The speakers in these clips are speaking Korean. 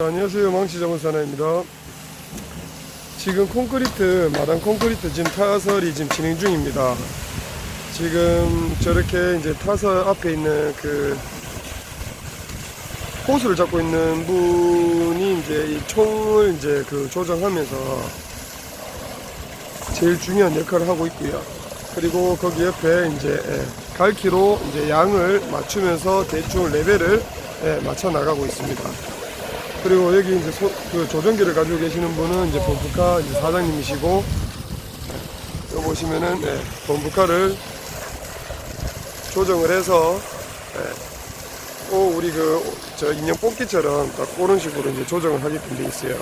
안녕하세요. 망치자본사나입니다. 지금 콘크리트 마당 콘크리트 지금 타설이 지금 진행 중입니다. 지금 저렇게 이제 타설 앞에 있는 그 호수를 잡고 있는 분이 이제 이 총을 이제 그 조정하면서 제일 중요한 역할을 하고 있고요. 그리고 거기 옆에 이제 예, 갈키로 이제 양을 맞추면서 대충 레벨을 예, 맞춰 나가고 있습니다 그리고 여기 이제 소- 그 조정기를 가지고 계시는 분은 이제 범프카 이제 사장님이시고 여기 보시면은 예, 범프카를 조정을 해서 예, 꼭 우리 그 저 인형 뽑기처럼 딱 그런 식으로 이제 조정을 하게끔 돼 있어요.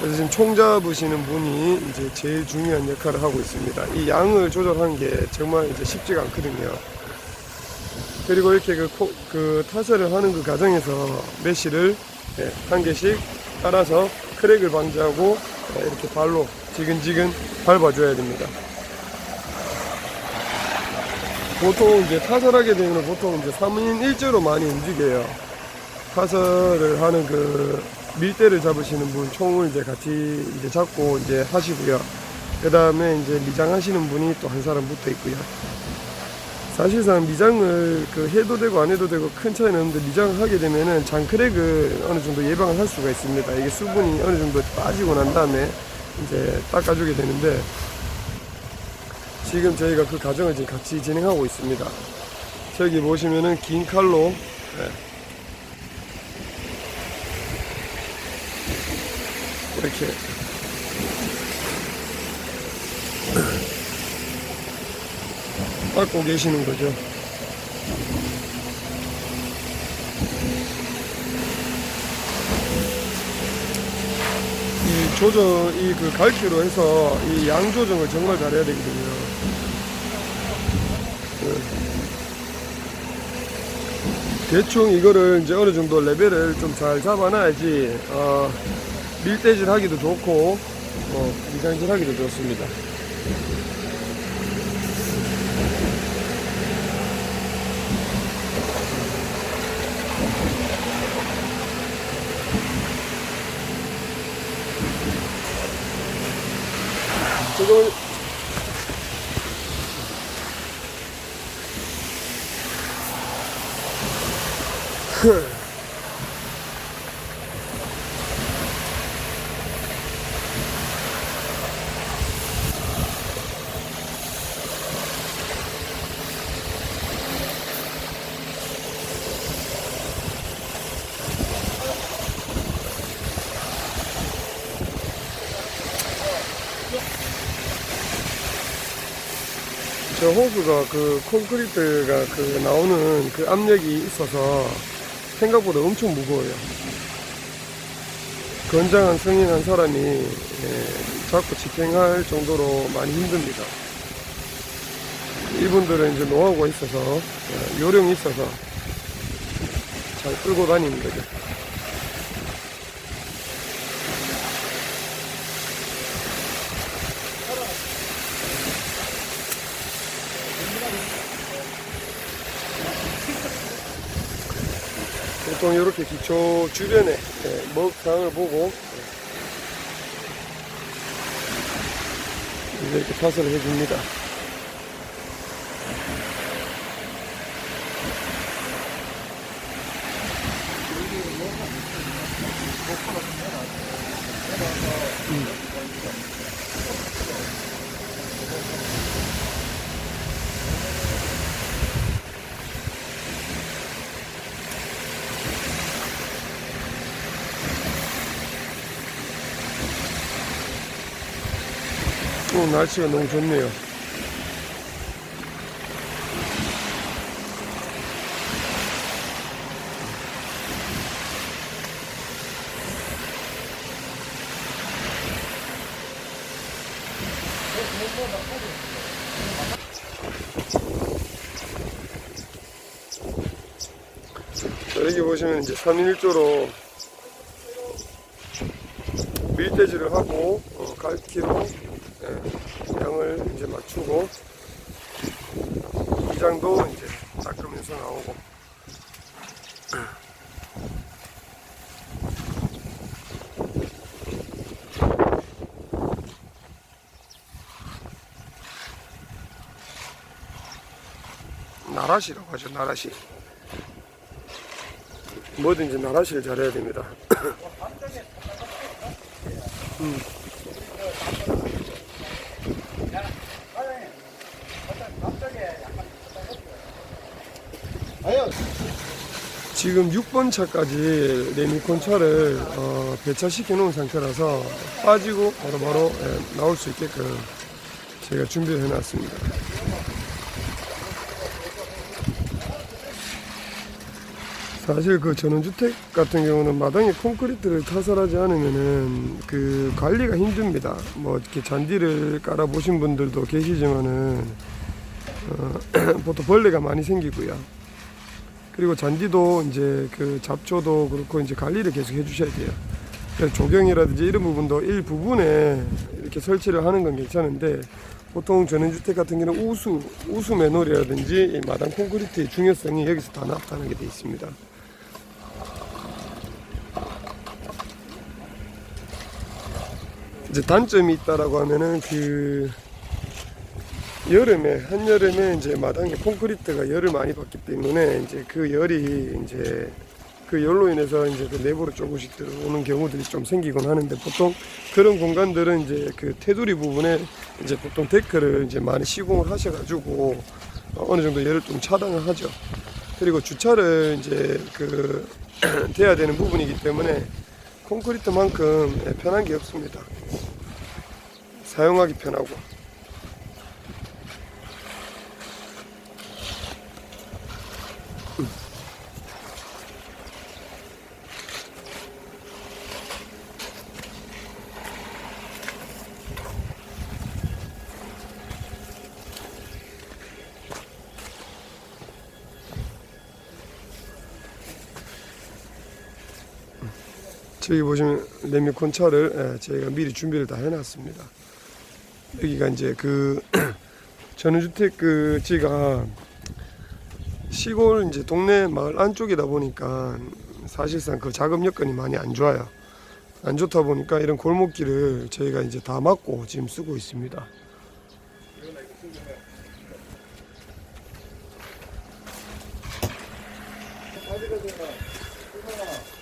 그래서 지금 총 잡으시는 분이 이제 제일 중요한 역할을 하고 있습니다. 이 양을 조절하는 게 정말 이제 쉽지가 않거든요. 그리고 이렇게 그, 코- 그 타설을 하는 그 과정에서 메시를 예, 한 개씩 따라서 크랙을 방지하고 예, 이렇게 발로 지근지근 밟아줘야 됩니다. 보통 이제 타설하게 되면 보통 이제 3인 1조로 많이 움직여요. 타설을 하는 그 밀대를 잡으시는 분 총을 이제 같이 이제 잡고 이제 하시고요. 그 다음에 이제 미장하시는 분이 또 한 사람 붙어 있고요. 사실상 미장을 그 해도 되고 안 해도 되고 큰 차이는 없는데 미장을 하게 되면은 장크랙을 어느 정도 예방을 할 수가 있습니다. 이게 수분이 어느 정도 빠지고 난 다음에 이제 닦아주게 되는데 지금 저희가 그 과정을 지금 같이 진행하고 있습니다. 저기 보시면은 긴 칼로 예. 이렇게 닦고 계시는 거죠. 이 조정, 이 그 갈기로 해서 이 양 조정을 정말 잘해야 되거든요. 그 대충 이거를 이제 어느 정도 레벨을 좀 잘 잡아놔야지, 어, 밀대질 하기도 좋고, 어, 미장질 하기도 좋습니다. 지금 저 호수가 그 콘크리트가 그 나오는 그 압력이 있어서 생각보다 엄청 무거워요. 건장한 승인한 사람이 예, 자꾸 집행할 정도로 많이 힘듭니다. 이분들은 이제 노하우가 있어서 예, 요령이 있어서 잘 끌고 다니는 거죠. 보통 이렇게 기초 주변에 예, 먹상을 보고 예, 이렇게 타설을 해줍니다. 오, 날씨가 너무 좋네요. 자, 여기 보시면 이제 3인 1조로 밀대질을 하고 어, 갈키로 장을 이제 맞추고 이 장도 이제 닦으면서 나오고. 나라시라고 하죠 나라시. 뭐든지 나라시를 잘해야 됩니다. 어, 음. 지금 6번 차까지 레미콘 차를 어, 배차시켜 놓은 상태라서 빠지고 바로 바로 예, 나올 수 있게끔 제가 준비를 해놨습니다. 사실 그 전원주택 같은 경우는 마당에 콘크리트를 타설하지 않으면은 그 관리가 힘듭니다. 뭐 이렇게 잔디를 깔아 보신 분들도 계시지만은 어, 보통 벌레가 많이 생기고요. 그리고 잔디도 이제 그 잡초도 그렇고 이제 관리를 계속 해주셔야 돼요. 조경이라든지 이런 부분도 일부분에 이렇게 설치를 하는 건 괜찮은데 보통 전원주택 같은 경우는 우수, 우수 매놀이라든지 이 마당 콘크리트의 중요성이 여기서 다 나타나게 돼 있습니다. 이제 단점이 있다라고 하면은 그 여름에 한여름에 이제 마당에 콘크리트가 열을 많이 받기 때문에 이제 그 열이 이제 그 열로 인해서 이제 그 내부로 조금씩 들어오는 경우들이 좀 생기곤 하는데 보통 그런 공간들은 이제 그 테두리 부분에 이제 보통 데크를 이제 많이 시공을 하셔가지고 어느 정도 열을 좀 차단을 하죠. 그리고 주차를 이제 그 돼야 되는 부분이기 때문에 콘크리트만큼 편한 게 없습니다. 사용하기 편하고. 저기 보시면 레미콘 차를 예, 저희가 미리 준비를 다 해놨습니다. 여기가 이제 그 전원주택 그 지가 시골 이제 동네 마을 안쪽이다 보니까 사실상 그 작업 여건이 많이 안 좋아요. 안 좋다 보니까 이런 골목길을 저희가 이제 다 막고 지금 쓰고 있습니다.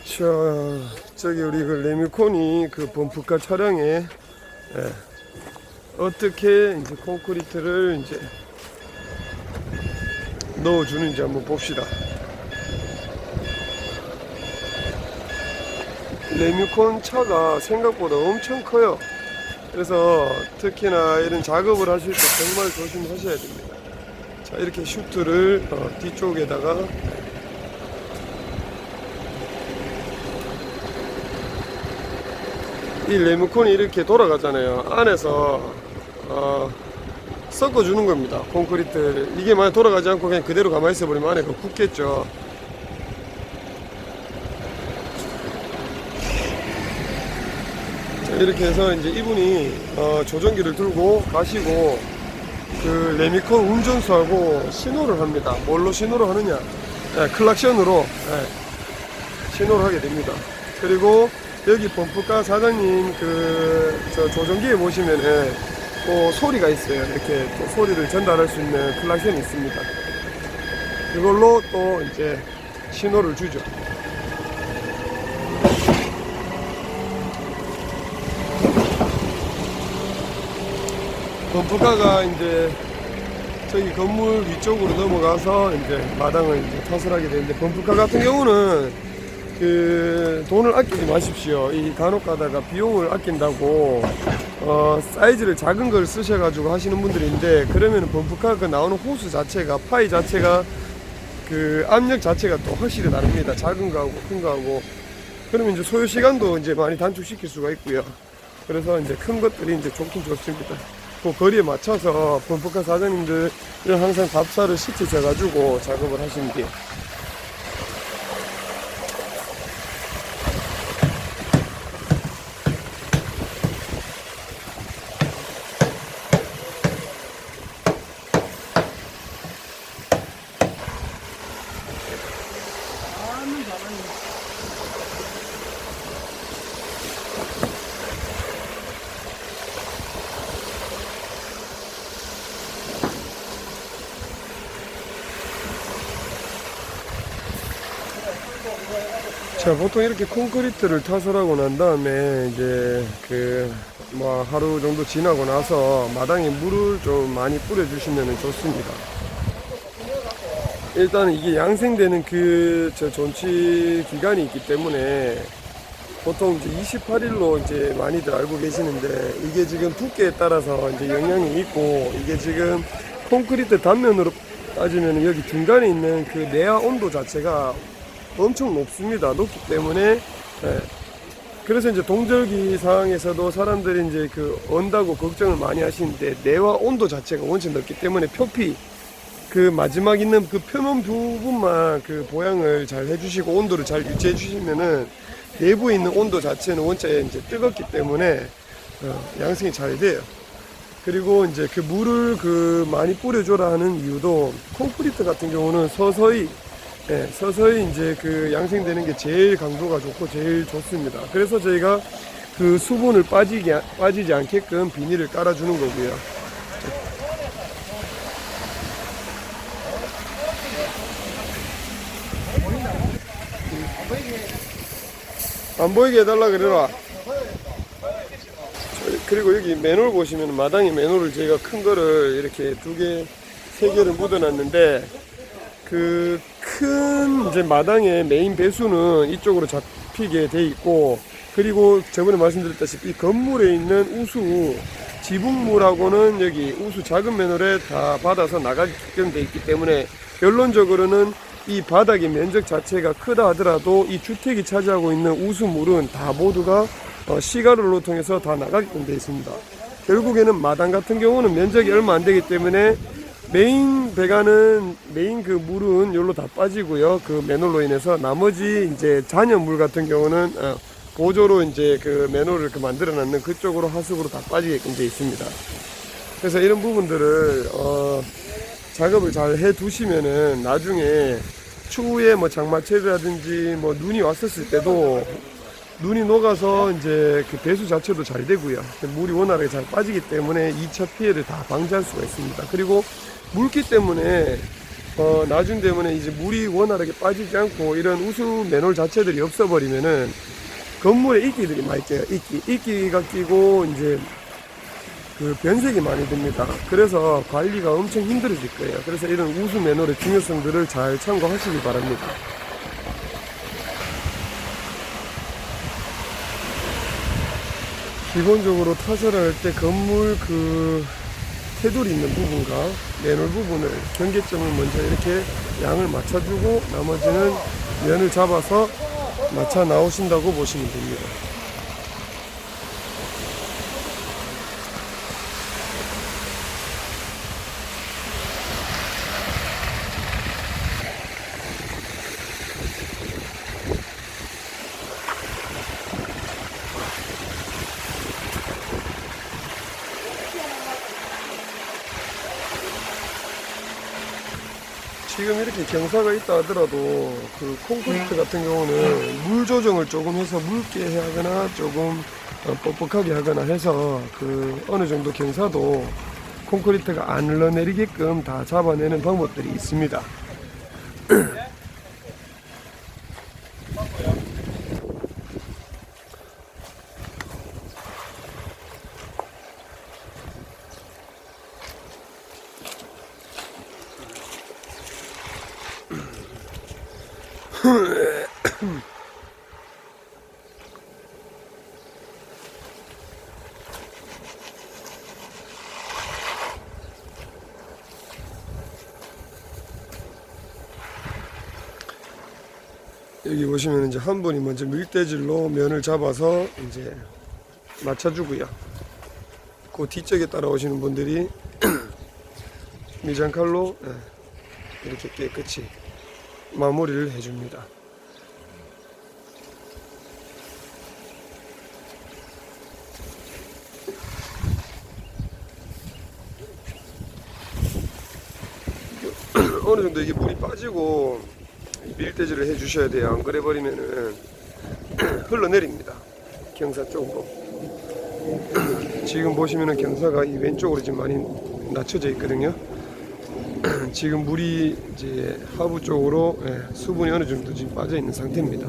자, 저기 우리 그 레미콘이 그 범프카 차량에 예, 어떻게 이제 콘크리트를 이제 넣어주는지 한번 봅시다. 레미콘 차가 생각보다 엄청 커요. 그래서 특히나 이런 작업을 하실 때 정말 조심하셔야 됩니다. 자, 이렇게 슈트를 어, 뒤쪽에다가 이 레모콘이 이렇게 돌아가잖아요. 안에서 어, 섞어주는 겁니다. 콘크리트 이게 만약 돌아가지 않고 그냥 그대로 가만히 있어버리면 안에 그 굳겠죠. 자, 이렇게 해서 이제 이분이 어, 조정기를 들고 가시고 그 레미콘 운전수하고 신호를 합니다. 뭘로 신호를 하느냐? 예, 클락션으로 예, 신호를 하게 됩니다. 그리고 여기 범프카 사장님 그 저 조정기에 보시면은 또 소리가 있어요. 이렇게 또 소리를 전달할 수 있는 클락션이 있습니다. 그걸로 또 이제 신호를 주죠. 범프카가 이제 저기 건물 위쪽으로 넘어가서 이제 마당을 이제 타설하게 되는데 범프카 같은 경우는 그 돈을 아끼지 마십시오. 이 간혹 가다가 비용을 아낀다고 어 사이즈를 작은 걸 쓰셔가지고 하시는 분들인데 그러면 범프카 그 나오는 호수 자체가 파이 자체가 그 압력 자체가 또 확실히 다릅니다. 작은 거하고 큰 거하고 그러면 이제 소요 시간도 이제 많이 단축시킬 수가 있고요. 그래서 이제 큰 것들이 이제 좋긴 좋습니다. 그 거리에 맞춰서 범프카 사장님들은 항상 밥차를 시키셔가지고 작업을 하시면 돼 자, 보통 이렇게 콘크리트를 타설하고 난 다음에 이제 그 뭐 하루 정도 지나고 나서 마당에 물을 좀 많이 뿌려주시면 좋습니다. 일단 이게 양생되는 그 저 존치 기간이 있기 때문에 보통 이제 28일로 이제 많이들 알고 계시는데 이게 지금 두께에 따라서 이제 영향이 있고 이게 지금 콘크리트 단면으로 따지면 여기 중간에 있는 그 내야 온도 자체가 엄청 높습니다. 높기 때문에 예. 그래서 이제 동절기 상황에서도 사람들이 이제 그 언다고 걱정을 많이 하시는데 내와 온도 자체가 원체 높기 때문에 표피 그 마지막 있는 그 표면 부분만 그 보양을 잘 해주시고 온도를 잘 유지해 주시면은 내부에 있는 온도 자체는 원체 이제 뜨겁기 때문에 어, 양생이 잘 돼요. 그리고 이제 그 물을 그 많이 뿌려줘라 하는 이유도 콘크리트 같은 경우는 서서히 예, 서서히 이제 그 양생되는 게 제일 강도가 좋고 제일 좋습니다. 그래서 저희가 그 수분을 빠지게, 빠지지 않게끔 비닐을 깔아주는 거고요. 안 보이게 해달라 그래라. 그리고 여기 맨홀 보시면 마당에 맨홀을 저희가 큰 거를 이렇게 두 개, 세 개를 묻어놨는데 그 큰 이제 마당의 메인 배수는 이쪽으로 잡히게 돼 있고 그리고 저번에 말씀드렸다시피 건물에 있는 우수 지붕물하고는 여기 우수 작은 맨홀에 다 받아서 나가게끔 돼 있기 때문에 결론적으로는 이 바닥의 면적 자체가 크다 하더라도 이 주택이 차지하고 있는 우수물은 다 모두가 어, 시가로를 통해서 다 나가게끔 되어 있습니다. 결국에는 마당 같은 경우는 면적이 얼마 안 되기 때문에 메인 배관은 메인 그 물은 여기로 다 빠지고요. 그 맨홀로 인해서 나머지 이제 잔여물 같은 경우는 어, 보조로 이제 그 맨홀을 그 만들어 놨는 그쪽으로 하수구로 다 빠지게끔 되어 있습니다. 그래서 이런 부분들을 어, 작업을 잘 해 두시면은 나중에 추후에 뭐 장마철이라든지 뭐 눈이 왔었을 때도 눈이 녹아서 이제 그 배수 자체도 잘 되고요. 물이 원활하게 잘 빠지기 때문에 2차 피해를 다 방지할 수가 있습니다. 그리고 물기 때문에 어, 나중 되면에 이제 물이 원활하게 빠지지 않고 이런 우수 맨홀 자체들이 없어버리면은 건물에 이끼들이 많이 껴요. 이끼. 이끼가 끼고 이제 그 변색이 많이 됩니다. 그래서 관리가 엄청 힘들어질 거예요. 그래서 이런 우수 맨홀의 중요성들을 잘 참고하시기 바랍니다. 기본적으로 타설을 할때 건물 그 테두리 있는 부분과 맨홀 부분을 경계점을 먼저 이렇게 양을 맞춰주고 나머지는 면을 잡아서 맞춰 나오신다고 보시면 됩니다. 지금 이렇게 경사가 있다 하더라도 그 콘크리트 같은 경우는 물 조정을 조금 해서 묽게 하거나 조금 어, 뻑뻑하게 하거나 해서 그 어느 정도 경사도 콘크리트가 안 흘러내리게끔 다 잡아내는 방법들이 있습니다. 여기 보시면 이제 한 분이 먼저 밀대질로 면을 잡아서 이제 맞춰주고요. 그 뒤쪽에 따라오시는 분들이 미장칼로 예, 이렇게 깨끗이 마무리를 해줍니다. 어느 정도 이게 물이 빠지고 밀대질을 해 주셔야 돼요. 안 그래 버리면은 흘러내립니다. 경사 쪽으로. 지금 보시면은 경사가 이 왼쪽으로 지금 많이 낮춰져 있거든요. 지금 물이 이제 하부 쪽으로 예, 수분이 어느 정도 지금 빠져 있는 상태입니다.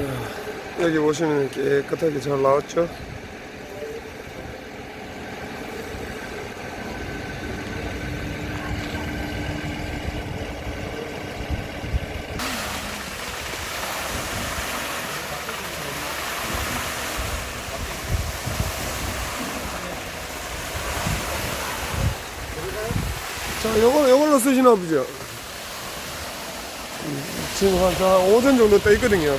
자, 여기 보시면 깨끗하게 잘 나왔죠? 자, 요거, 요걸로 쓰시나 보죠? 음, 지금 한, 한 오전 정도 떠 있거든요.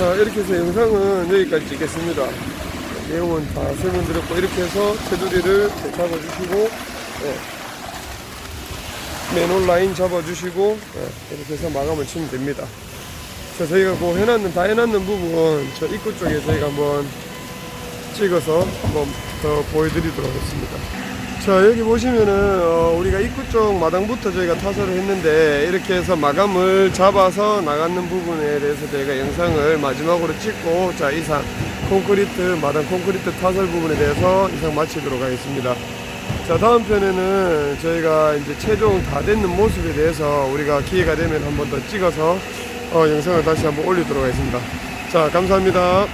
자 이렇게 해서 영상은 여기까지 찍겠습니다. 내용은 다 설명드렸고 이렇게 해서 테두리를 잡아주시고 예. 맨홀 라인 잡아주시고 예, 이렇게 해서 마감을 치면 됩니다. 자 저희가 그 해놨는 다 해놨는 부분 저 입구 쪽에 저희가 한번 찍어서 한번 더 보여드리도록 하겠습니다 자 여기 보시면은 어, 우리가 입구 쪽 마당부터 저희가 타설을 했는데 이렇게 해서 마감을 잡아서 나가는 부분에 대해서 저희가 영상을 마지막으로 찍고 자 이상 콘크리트 마당 콘크리트 타설 부분에 대해서 이상 마치도록 하겠습니다. 자 다음 편에는 저희가 이제 최종 다 됐는 모습에 대해서 우리가 기회가 되면 한번 더 찍어서 어, 영상을 다시 한번 올리도록 하겠습니다. 자 감사합니다